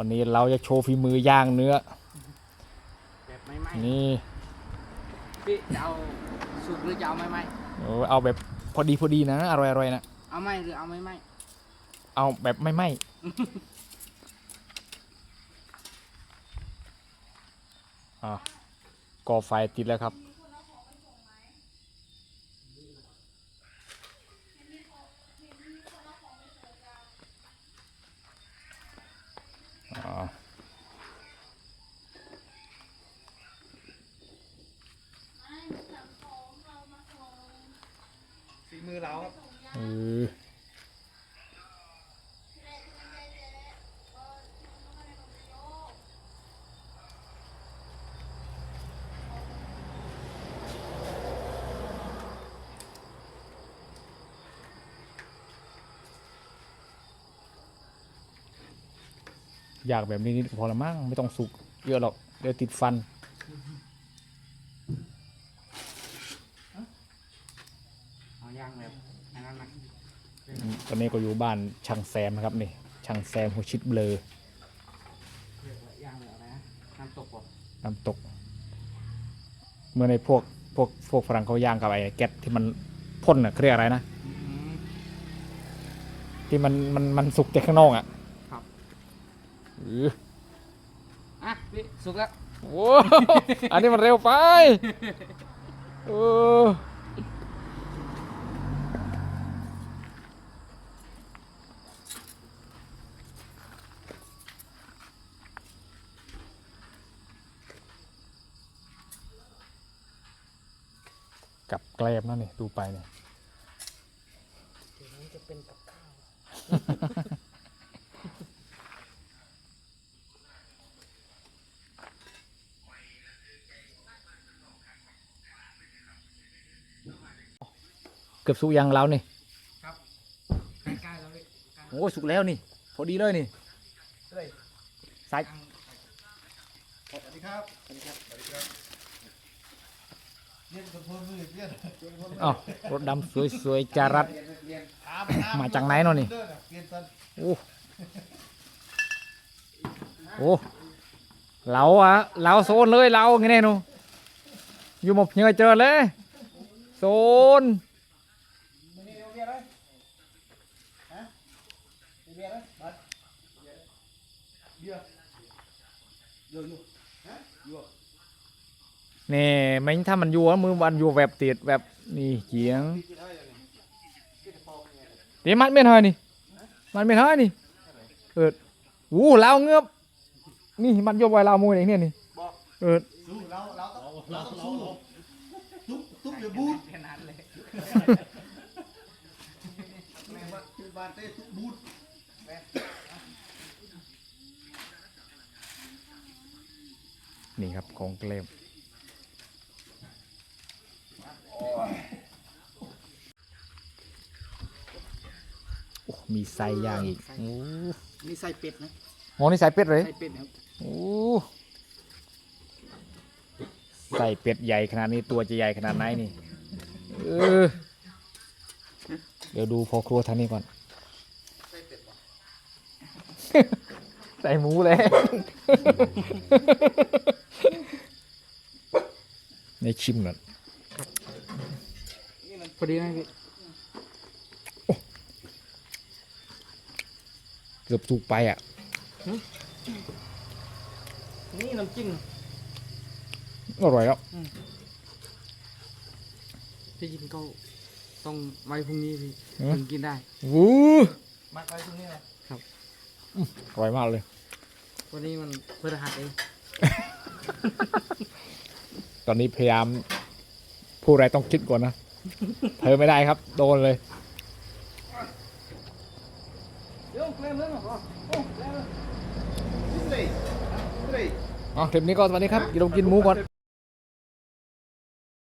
วันนี้เราจะโชว์ฝีมือย่างเนื้อ แบบไม่ไหมนี่พี่จะเอาสุกหรือจะเอาไม่ไหมเออเอาแบบพอดีพอดีนะ อร่อยอร่อยนะ เอาไหมหรือเอาไม่ไหมเอาแบบไม่ไหม้อะก่อไฟติดแล้วครับ อ่า ฝีมือเราครับ เออ อยากแบบนี้นิดก็พอละมั้งไม่ต้องสุกเยอะหรอกเดี๋ยวติดฟันเอาย่างแบบอันนั้นนะตอนนี้ก็อยู่บ้านช่างแซมนะครับนี่ช่างแซมหัวชิดเบลอเรียกว่าย่างแบบอะไรนะน้ำตกป่ะน้ำตก เมื่อในพวกพวกพวกฝรั่งเขาย่างกับไอ้แก๊สที่มันพ่นอะเขาเรียกอะไรนะอืมที่มันมันมันสุกแต่ข้างนอกอะครับเอออะพี่สุกแล้วโอ้ อันนี้มันเร็วไปเออกับแกล้มนั่นนี่ดูไปเนี่ย เดี๋ยวนี้จะเป็นกับข้าว กือบสุกยังเรานี่ครับใกล้ๆแล้วพี่ใกล้โอ้สุกแล้วนี่ พอดีเลยนี่เฮ้ยสายสวัสดีครับสวัสดีครับสวัสดีครับเรียนกับพ่อมือเรียนเรียนกับพ่อมืออ้าวรถดำสวยๆจารัดเรียนเรียนอามอมาจากไหนเนาะนี่เดิเรียนตอนโอ้โอ้เราอะเราโซนเลยเราไงเนี่ยหนูอยู่หมกเหงยเจอเลยโซน ไม่ได้เอาเบียร์เลยฮะเอาเบียร์เลยบัดเบียร์ เบียร์อยู่อยู่ฮะอยู่นี่ไม่ถ้ามันอยู่อะมือมันอยู่แบบติดแบบนี่เจียงพี่กินเท่าไหร่เนี่ยพี่จะพอเป็นไงเนี่ยตีมันไม่เท่านี่มันไม่เท่านี่เออวู้เราเงือบนี่มันยกไว้เรามือเองเนี่ยนี่บอกเออสู้เราเราต้องเราต้องสู้ตุ๊บตุ๊บอย่าบูดแค่นั้นเลยแม่ว่าคือบานเต้ตุ๊บบูดแม่ นี่ครับของเกลมโอ้มีไส้ย่างอีกโอ้นี่ใส่เป็ดนะโหนี่ใส่เป็ดเลยใส่เป็ดครับโอ้ใส่เป็ดใหญ่ขนาดนี้ตัวจะใหญ่ขนาดไหนนี่เออเดี๋ยวดูพอครัวทางนี้ก่อนใส่หมูเลย ในชิมก่อนพอดีนะพี่เกือบถูกไปอะ นี่น้ำจิ้มอร่อยแล้ว พี่กินก็ต้องไว้พรุ่งนี้พี่อืมถึงกินได้ วู้มาไปตรงนี้นะอร่อยมากเลย วันนี้มันเพื่อหัดเอง ตอนนี้พยายามพูดอะไรต้องคิดก่อนนะ เธอไม่ได้ครับ โดนเลยเดี๋ยวเล่นเล่นหรอโอ้เล่นนี่เลยนี่เลยอ๋อคลิปนี้ก็สวัสดีครับกินลงกินหมูก่อน